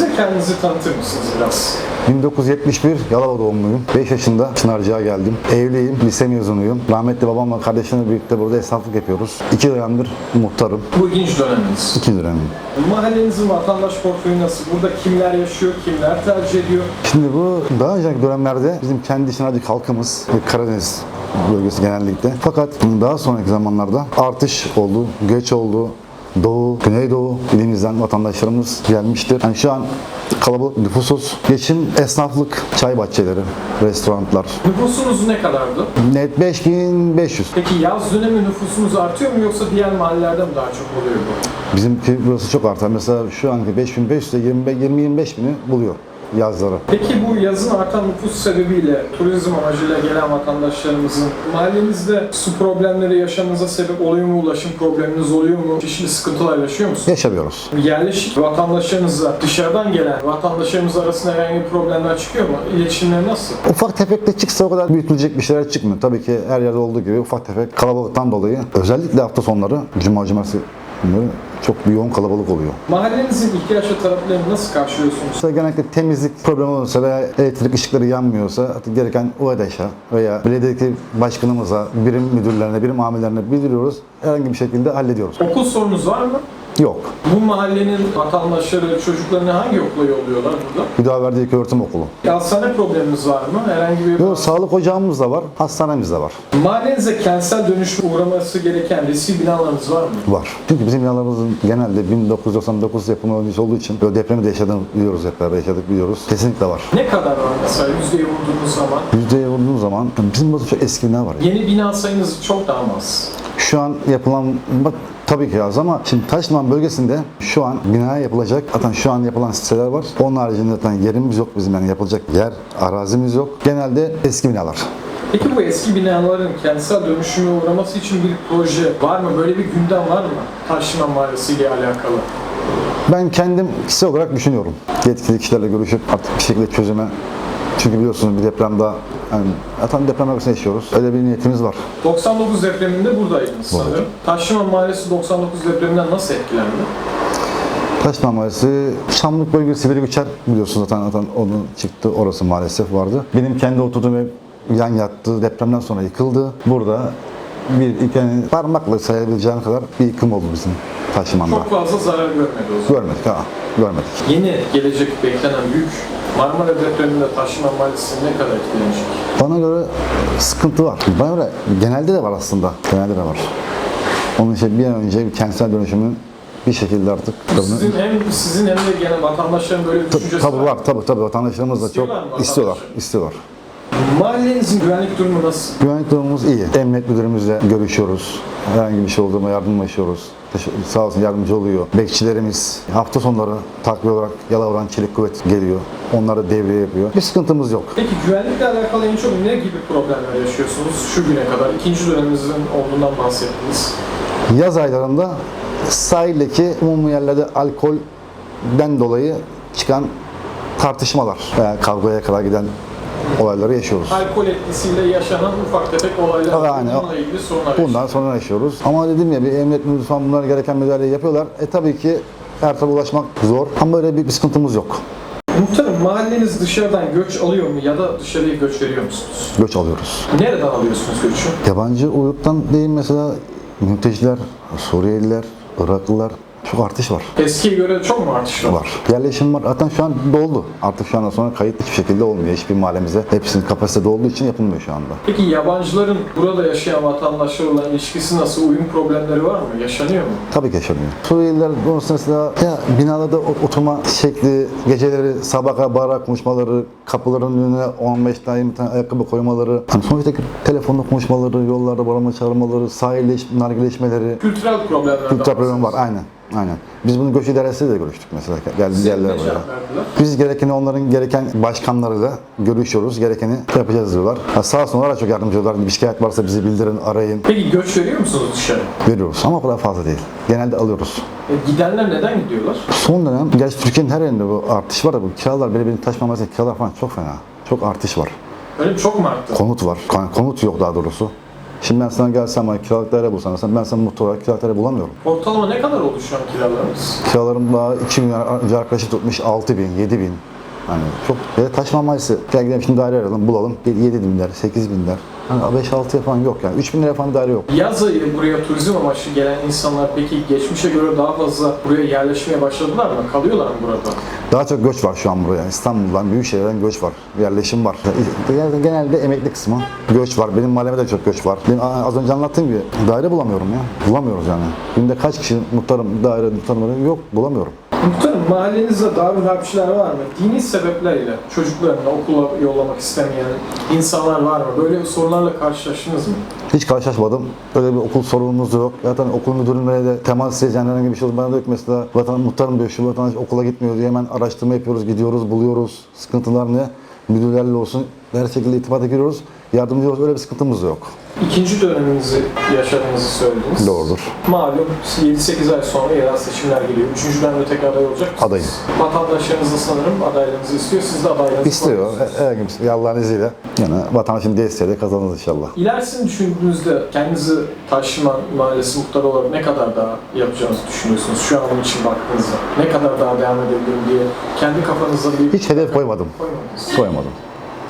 Bize kendinizi tanıtır mısınız biraz? 1971 Yalova doğumluyum. 5 yaşında Çınarcık'a geldim. Evliyim, lise mezunuyum. Rahmetli babamla kardeşimle birlikte burada esnaflık yapıyoruz. 2 dönemdir muhtarım. Bu ikinci döneminiz. 2 dönemim. Mahallenizin vatandaş portföyü nasıl? Burada kimler yaşıyor, kimler tercih ediyor? Şimdi bu daha önceki dönemlerde bizim kendi Çınarcık halkımız ve Karadeniz bölgesi genellikle. Fakat daha sonraki zamanlarda artış oldu, göç oldu. Doğu, Güneydoğu ilimizden vatandaşlarımız gelmiştir. Yani şu an kalabalık nüfusuz. Geçim, esnaflık, çay bahçeleri, restoranlar. Nüfusunuz ne kadardı? Net 5500. Peki yaz dönemi nüfusunuz artıyor mu yoksa diğer mahallelerde mi daha çok oluyor bu? Bizimki burası çok artar. Mesela şu anki 5500 ile 20-25 bini buluyor yazları. Peki bu yazın artan nüfus sebebiyle turizm amacıyla gelen vatandaşlarımızın mahallenizde su problemleri yaşamanıza sebep oluyor mu? Ulaşım probleminiz oluyor mu? Çeşitli sıkıntılar yaşıyor musunuz? Yaşamıyoruz. Yerleşik vatandaşlarınızla dışarıdan gelen vatandaşlarımız arasında herhangi bir problemler çıkıyor mu? İletişimler nasıl? Ufak tefek de çıksa o kadar büyütülecek bir şeyler çıkmıyor. Tabii ki her yerde olduğu gibi ufak tefek kalabalıktan dolayı özellikle hafta sonları, cuma cumartesi günleri çok bir yoğun kalabalık oluyor. Mahallenizin ihtiyaçlı taraflarını nasıl karşılıyorsunuz? İşte genellikle temizlik problemi olursa veya elektrik ışıkları yanmıyorsa artık gereken UEDAŞ'a veya belediyedeki başkanımıza, birim müdürlerine, birim amirlerine bildiriyoruz. Herhangi bir şekilde hallediyoruz. Okul sorunuz var mı? Yok. Bu mahallenin vatandaşları, çocuklarını hangi okula yolluyorlar burada? Müdaverdi İlk Öğretim Okulu. Hastane probleminiz var mı? Herhangi bir... Yok, sağlık ocağımız da var, hastanemiz de var. Mahallenize kentsel dönüşüm uğraması gereken resmi binalarınız var mı? Var. Çünkü bizim binalarımızın genelde 1999 yapımı öncesi olduğu için böyle depremi de yaşadığını biliyoruz hep beraber yaşadık biliyoruz. Kesinlikle var. Ne kadar var mesela yüzdeye vurduğunuz zaman? Yüzdeye vurduğun zaman bizim burada çok eski bina var. Yeni bina sayınız çok daha az? Şu an yapılan bak, tabii ki az ama şimdi Taşlıman bölgesinde şu an binaya yapılacak zaten şu an yapılan siteler var. Onun haricinde zaten yerimiz yok bizim yani yapılacak yer, arazimiz yok. Genelde eski binalar. Peki bu eski binaların kentsel dönüşüme uğraması için bir proje var mı? Böyle bir gündem var mı? Taşlıman Mahallesi ile alakalı. Ben kendim kişisel olarak düşünüyorum. Yetkili kişilerle görüşüp artık bir şekilde çözüme çünkü biliyorsunuz bir deprem daha yani zaten deprem bölgesinde yaşıyoruz. Öyle bir niyetimiz var. 99 depreminde buradaydınız sanırım. Taşlıman Mahallesi 99 depreminden nasıl etkilendi? Taşman Mahallesi, Çamlık bölgesi Sivri Göçer biliyorsunuz zaten, zaten onun çıktı orası maalesef vardı. Benim kendi oturduğum ev yan yattı, depremden sonra yıkıldı. Burada bir yani parmakla sayabileceğim kadar bir yıkım oldu bizim Taşman'da. Çok fazla zarar görmedi o zaman. Görmedik ha, görmedik. Yeni gelecek beklenen büyük Marmara depreminde Taşlıman Mahallesi ne kadar etkilenecek? Bana göre sıkıntı var. Bana göre genelde de var aslında. Genelde de var. Onun için bir an önce kentsel dönüşümün bir şekilde artık Sizin hem sizin hem de genel vatandaşların böyle bir düşüncesi Tabii var, tabii tabii vatandaşlarımız da çok İstiyorlar mı istiyorlar, vatandaşlar? istiyorlar. Mahallenizin güvenlik durumu nasıl? Güvenlik durumumuz iyi. Emniyet müdürümüzle görüşüyoruz. Herhangi bir şey olduğunda yardımlaşıyoruz. Sağ olsun yardımcı oluyor. Bekçilerimiz hafta sonları takviye olarak Yalova'dan Çelik Kuvvet geliyor. Onları devreye yapıyor. Bir sıkıntımız yok. Peki güvenlikle alakalı en çok ne gibi problemler yaşıyorsunuz şu güne kadar? İkinci döneminizin olduğundan bahsettiniz. Yaz aylarında sahildeki umumi yerlerde alkolden dolayı çıkan tartışmalar veya kavgaya kadar giden olayları yaşıyoruz. Alkol etkisiyle yaşanan ufak tefek olaylar. Aynen. Bununla ilgili sorunlar Bundan sonra yaşıyoruz. Ama dedim ya bir emniyet müdürü falan bunlara gereken müdahaleyi yapıyorlar. E tabii ki her tarafa ulaşmak zor. Ama böyle bir, bir sıkıntımız yok. Muhtarım mahalleniz dışarıdan göç alıyor mu ya da dışarıya göç veriyor musunuz? Göç alıyoruz. Nereden alıyorsunuz göçü? Yabancı uyruktan değil mesela mülteciler, Suriyeliler, Iraklılar çok artış var. Eskiye göre çok mu artış var? Var. Yerleşim var. Zaten şu an doldu. Artık şu andan sonra kayıt hiçbir şekilde olmuyor. Hiçbir mahallemizde hepsinin kapasitede olduğu için yapılmıyor şu anda. Peki yabancıların burada yaşayan vatandaşlarla ilişkisi nasıl? Uyum problemleri var mı? Yaşanıyor mu? Tabii ki yaşanıyor. Suriyeliler konusunda mesela ya binalarda ot- oturma şekli, geceleri sabaha bağırarak konuşmaları, kapıların önüne 15 tane 20 tane ayakkabı koymaları, hani sonuçta telefonla konuşmaları, yollarda bağırma çağırmaları, sahilleş, nargileşmeleri, Kültürel problemler kültürel problem var. Aynen. Aynen. Biz bunu göç idaresiyle de görüştük mesela. Geldiğimiz cevap verdiler? Biz gerekeni onların gereken başkanlarıyla görüşüyoruz. Gerekeni yapacağız diyorlar. Ha, sağ olsun onlar da çok yardımcı oluyorlar. Bir şikayet varsa bizi bildirin, arayın. Peki göç veriyor musunuz dışarı? Veriyoruz ama o kadar fazla değil. Genelde alıyoruz. E, gidenler neden gidiyorlar? Son dönem, gerçi Türkiye'nin her yerinde bu artış var da bu kiralar, beni taşmaması kiralar falan çok fena. Çok artış var. Öyle çok mu arttı? Konut var. Kon- Konut yok daha doğrusu. Şimdi ben sana gelsem bana kiralık daire bulsan sen ben sana muhtar olarak kiralık daire bulamıyorum. Ortalama ne kadar oldu şu an kiralarınız? Kiralarım daha 2 gün önce arkadaşı tutmuş 6 bin, 7 bin. Hani çok ve taş mamayası. Gel gidelim şimdi daire arayalım bulalım. 7 bin der, 8 bin der. Hani 5-6 falan yok yani. 3 bin lira falan daire yok. Yaz ayı buraya turizm amaçlı gelen insanlar peki geçmişe göre daha fazla buraya yerleşmeye başladılar mı? Kalıyorlar mı burada? Daha çok göç var şu an buraya. İstanbul'dan, büyük şehirlerden göç var. Yerleşim var. Genelde, genelde emekli kısmı göç var. Benim mahalleme de çok göç var. Benim az önce anlattığım gibi daire bulamıyorum ya. Bulamıyoruz yani. Günde kaç kişi muhtarım, daire muhtarım yok bulamıyorum. Muhtarım mahallenizde darül harpçiler var mı? Dini sebeplerle çocuklarını okula yollamak istemeyen insanlar var mı? Böyle sorunlarla karşılaştınız mı? Hiç karşılaşmadım. Öyle bir okul sorunumuz yok. Zaten okul müdürlüğüne de temas edeceğin herhangi bir şey olur. Bana da yok mesela vatan, muhtarım diyor şu vatandaş okula gitmiyor diye hemen araştırma yapıyoruz, gidiyoruz, buluyoruz. Sıkıntılar ne? Müdürlerle olsun her şekilde irtibata giriyoruz. Yardımcı oluyoruz. Öyle bir sıkıntımız yok. İkinci döneminizi yaşadığınızı söylediniz. Doğrudur. Malum 7-8 ay sonra yerel seçimler geliyor. Üçüncü dönemde tekrar aday olacak mısınız? Adayım. Vatandaşlarınız da sanırım adaylığınızı istiyor. Siz de adaylığınızı İstiyor. Herhangi bir şey. Allah'ın izniyle. Yani vatandaşın desteğiyle kazanırız inşallah. İlerisini düşündüğünüzde kendinizi Taşlıman Mahallesi muhtarı olarak ne kadar daha yapacağınızı düşünüyorsunuz şu an için baktığınızda? Ne kadar daha devam edebilirim diye kendi kafanızda bir Hiç hedef koymadım. koymadınız. Koymadım.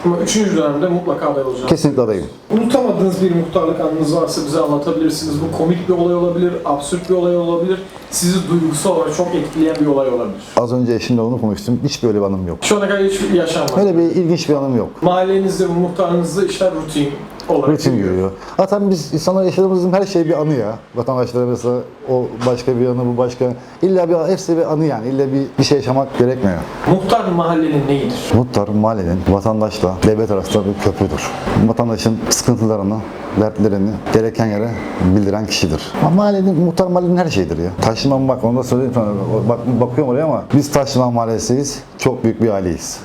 Ama üçüncü dönemde mutlaka aday olacağım. Kesinlikle adayım. Unutamadığınız bir muhtarlık anınız varsa bize anlatabilirsiniz. Bu komik bir olay olabilir, absürt bir olay olabilir. Sizi duygusal olarak çok etkileyen bir olay olabilir. Az önce eşimle onu konuştum. Hiç böyle bir anım yok. Şu ana kadar hiçbir yaşanmadı. Öyle bir ilginç bir anım yok. Mahallenizde muhtarınızda işler rutin olarak Rutin yürüyor. Zaten biz insanlar yaşadığımızın her şey bir anı ya. Vatandaşlara mesela o başka bir anı, bu başka. İlla bir hepsi bir anı yani. İlla bir, bir şey yaşamak gerekmiyor. Muhtar mahallenin neyidir? Muhtar mahallenin vatandaşla devlet arasında bir köprüdür. Vatandaşın sıkıntılarını, dertlerini gereken yere bildiren kişidir. Ama mahallenin, muhtar mahallenin her şeyidir ya. Taşlıman bak onu da söyleyeyim sana. Bak, bakıyorum oraya ama biz Taşlıman mahallesiyiz. Çok büyük bir aileyiz.